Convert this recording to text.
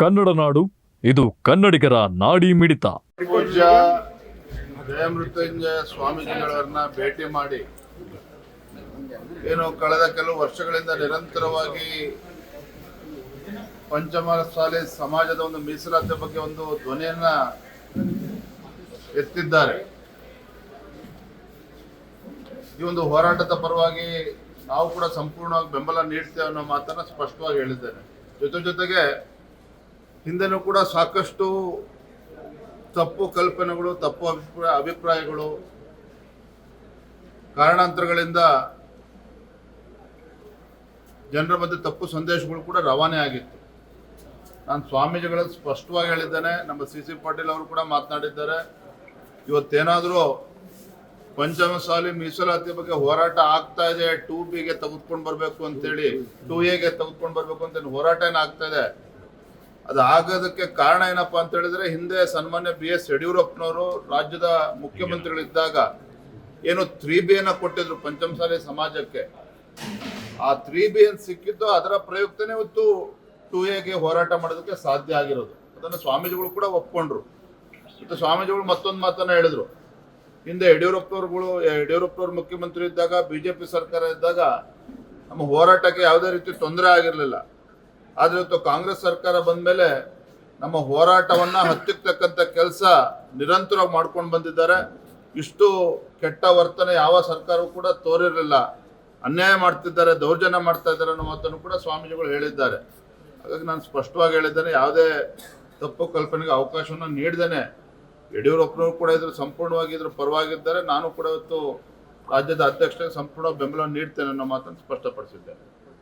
ಕನ್ನಡ ನಾಡು, ಇದು ಕನ್ನಡಿಗರ ನಾಡಿ ಮಿಡಿತ. ಪೂಜ್ಯ ಜಯಮೃತ್ಯುಂಜಯ ಸ್ವಾಮೀಜಿಗಳವರನ್ನ ಭೇಟಿ ಮಾಡಿ, ಏನು ಕಳೆದ ಕೆಲವು ವರ್ಷಗಳಿಂದ ನಿರಂತರವಾಗಿ ಪಂಚಮಸಾಲಿ ಸಮಾಜದ ಒಂದು ಮೀಸಲಾತಿ ಬಗ್ಗೆ ಒಂದು ಧ್ವನಿಯನ್ನ ಎತ್ತಿದ್ದಾರೆ. ಈ ಒಂದು ಹೋರಾಟದ ಪರವಾಗಿ ನಾವು ಕೂಡ ಸಂಪೂರ್ಣವಾಗಿ ಬೆಂಬಲ ನೀಡ್ತೇವೆ ಅನ್ನೋ ಮಾತನ್ನ ಸ್ಪಷ್ಟವಾಗಿ ಹೇಳಿದ್ದೇನೆ. ಜೊತೆ ಜೊತೆಗೆ ಹಿಂದೆನೂ ಕೂಡ ಸಾಕಷ್ಟು ತಪ್ಪು ಕಲ್ಪನೆಗಳು, ತಪ್ಪು ಅಭಿಪ್ರಾಯ, ಅಭಿಪ್ರಾಯಗಳು, ಕಾರಣಾಂತರಗಳಿಂದ ಜನರ ಮಧ್ಯೆ ತಪ್ಪು ಸಂದೇಶಗಳು ಕೂಡ ರವಾನೆ ಆಗಿತ್ತು. ನಾನು ಸ್ವಾಮೀಜಿಗಳು ಸ್ಪಷ್ಟವಾಗಿ ಹೇಳಿದ್ದೇನೆ, ನಮ್ಮ ಸಿ ಸಿ ಪಾಟೀಲ್ ಅವರು ಕೂಡ ಮಾತನಾಡಿದ್ದಾರೆ. ಇವತ್ತೇನಾದರೂ ಪಂಚಮಸಾಲಿ ಮೀಸಲಾತಿ ಬಗ್ಗೆ ಹೋರಾಟ ಆಗ್ತಾ ಇದೆ, ಟೂ ಬಿಗೆ ತೆಗೆದುಕೊಂಡು ಬರಬೇಕು ಅಂತೇಳಿ, ಟೂ ಎಗೆ ತೆಗೆದುಕೊಂಡು ಬರಬೇಕು ಅಂತ ಹೋರಾಟ ಏನಾಗ್ತಾ ಇದೆ. ಅದು ಆಗೋದಕ್ಕೆ ಕಾರಣ ಏನಪ್ಪಾ ಅಂತ ಹೇಳಿದ್ರೆ ಹಿಂದೆ ಸನ್ಮಾನ್ಯ ಬಿ ಎಸ್ ಯಡಿಯೂರಪ್ಪನವರು ರಾಜ್ಯದ ಮುಖ್ಯಮಂತ್ರಿಗಳಿದ್ದಾಗ ಏನು ತ್ರೀ ಬಿ ಅನ್ನ ಕೊಟ್ಟಿದ್ರು ಪಂಚಮಸಾಲಿ ಸಮಾಜಕ್ಕೆ. ಆ ತ್ರೀ ಬಿ ಏನ್ ಸಿಕ್ಕಿದ್ದು ಅದರ ಪ್ರಯುಕ್ತನೇ ಇವತ್ತು ಟೂ ಎಗೆ ಹೋರಾಟ ಮಾಡೋದಕ್ಕೆ ಸಾಧ್ಯ ಆಗಿರೋದು. ಅದನ್ನು ಸ್ವಾಮೀಜಿಗಳು ಕೂಡ ಒಪ್ಕೊಂಡ್ರು. ಮತ್ತು ಸ್ವಾಮೀಜಿಗಳು ಮತ್ತೊಂದು ಮಾತನ್ನ ಹೇಳಿದ್ರು. ಹಿಂದೆ ಯಡಿಯೂರಪ್ಪನವ್ರುಗಳು, ಯಡಿಯೂರಪ್ಪನವ್ರು ಮುಖ್ಯಮಂತ್ರಿ ಇದ್ದಾಗ, ಬಿಜೆಪಿ ಸರ್ಕಾರ ಇದ್ದಾಗ ನಮ್ಮ ಹೋರಾಟಕ್ಕೆ ಯಾವುದೇ ರೀತಿ ತೊಂದರೆ ಆಗಿರಲಿಲ್ಲ. ಆದ್ರೆ ಇವತ್ತು ಕಾಂಗ್ರೆಸ್ ಸರ್ಕಾರ ಬಂದ್ಮೇಲೆ ನಮ್ಮ ಹೋರಾಟವನ್ನ ಹತ್ತಿರ್ತಕ್ಕಂಥ ಕೆಲಸ ನಿರಂತರವಾಗಿ ಮಾಡ್ಕೊಂಡು ಬಂದಿದ್ದಾರೆ. ಇಷ್ಟು ಕೆಟ್ಟ ವರ್ತನೆ ಯಾವ ಸರ್ಕಾರವೂ ಕೂಡ ತೋರಿರಲಿಲ್ಲ. ಅನ್ಯಾಯ ಮಾಡ್ತಿದ್ದಾರೆ, ದೌರ್ಜನ್ಯ ಮಾಡ್ತಾ ಇದ್ದಾರೆ ಅನ್ನೋ ಮಾತನ್ನು ಕೂಡ ಸ್ವಾಮೀಜಿಗಳು ಹೇಳಿದ್ದಾರೆ. ಹಾಗಾಗಿ ನಾನು ಸ್ಪಷ್ಟವಾಗಿ ಹೇಳಿದ್ದೇನೆ, ಯಾವುದೇ ತಪ್ಪು ಕಲ್ಪನೆಗೆ ಅವಕಾಶವನ್ನು ನೀಡ್ದೇನೆ. ಯಡಿಯೂರಪ್ಪನವರು ಕೂಡ ಇದ್ರ ಸಂಪೂರ್ಣವಾಗಿ ಇದ್ರ ಪರವಾಗಿದ್ದಾರೆ. ನಾನು ಕೂಡ ಇವತ್ತು ರಾಜ್ಯದ ಅಧ್ಯಕ್ಷರಿಗೆ ಸಂಪೂರ್ಣ ಬೆಂಬಲ ನೀಡ್ತೇನೆ ಅನ್ನೋ ಮಾತನ್ನು ಸ್ಪಷ್ಟಪಡಿಸಿದ್ದೇನೆ.